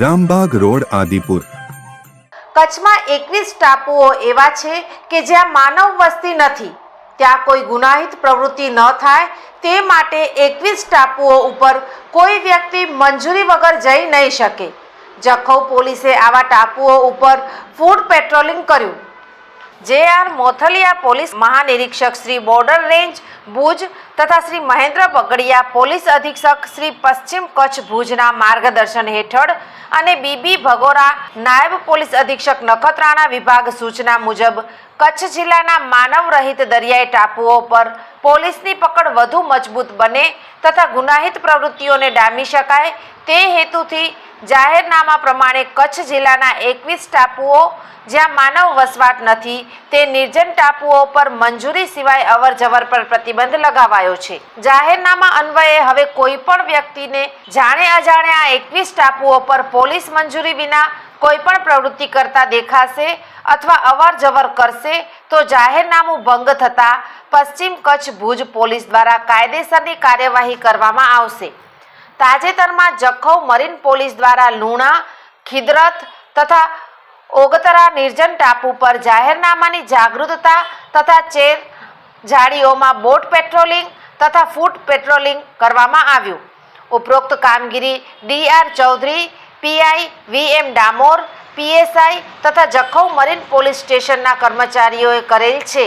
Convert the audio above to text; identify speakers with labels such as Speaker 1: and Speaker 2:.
Speaker 1: Rambag road, Adipur.
Speaker 2: કચ્છમાં એકવીસ ટાપુઓ એવા છે કે જ્યાં માનવ વસ્તી નથી. ત્યાં કોઈ ગુનાહિત પ્રવૃત્તિ ન થાય. તે માટે એકવીસ ટાપુઓ ઉપર કોઈ વ્યક્તિ મંજૂરી વગર જઈ નહીં શકે. જખૌ પોલીસે આવા ટાપુઓ ઉપર ફૂડ પેટ્રોલિંગ કર્યું. જે આર મોથલિયા પોલીસ મહાનિરીક્ષક શ્રી બોર્ડર રેન્જ ભુજ તથા શ્રી મહેન્દ્ર બગડિયા પોલીસ અધિક્ષક શ્રી પશ્ચિમ કચ્છ ભુજના માર્ગદર્શન હેઠળ અને બીબી ભગોરા નાયબ પોલીસ અધિક્ષક નખત્રાણા વિભાગ સૂચના મુજબ કચ્છ જિલ્લાના માનવ રહિત દરિયાઈ ટાપુઓ પર પોલીસની પકડ વધુ મજબૂત બને તથા ગુનાહિત પ્રવૃત્તિઓને ડામી શકાય તે હેતુથી જાહેરનામા પ્રમાણે કચ્છ જિલ્લાના એકવીસ ટાપુઓ જ્યાં માનવ વસવાટ નથી, તે નિર્જન ટાપુઓ પર મંજૂરી સિવાય અવરજવર પર પ્રતિબંધ લગાવાયો છે. જાહેરનામા અન્વયે હવે કોઈ પણ વ્યક્તિને જાણે અજાણે આ એકવીસ ટાપુઓ પર પોલીસ મંજૂરી વિના કોઈ પણ પ્રવૃત્તિ કરતા દેખાશે અથવા અવર જવર કરશે, તો જાહેરનામું ભંગ થતાં પશ્ચિમ કચ્છ ભુજ પોલીસ દ્વારા કાયદેસરની કાર્યવાહી કરવામાં આવશે. તાજેતરમાં જખૌ મરીન પોલીસ દ્વારા લુણા, ખિદરત તથા ઓગતરા નિર્જન ટાપુ પર જાહેરનામાની જાગૃતતા તથા ચેર ઝાડીઓમાં બોટ પેટ્રોલિંગ તથા ફૂટ પેટ્રોલિંગ કરવામાં આવ્યું. ઉપરોક્ત કામગીરી DR Chaudhary PI V M Damor PSI તથા જખૌ મરીન પોલીસ સ્ટેશનના કર્મચારીઓએ કરેલ છે.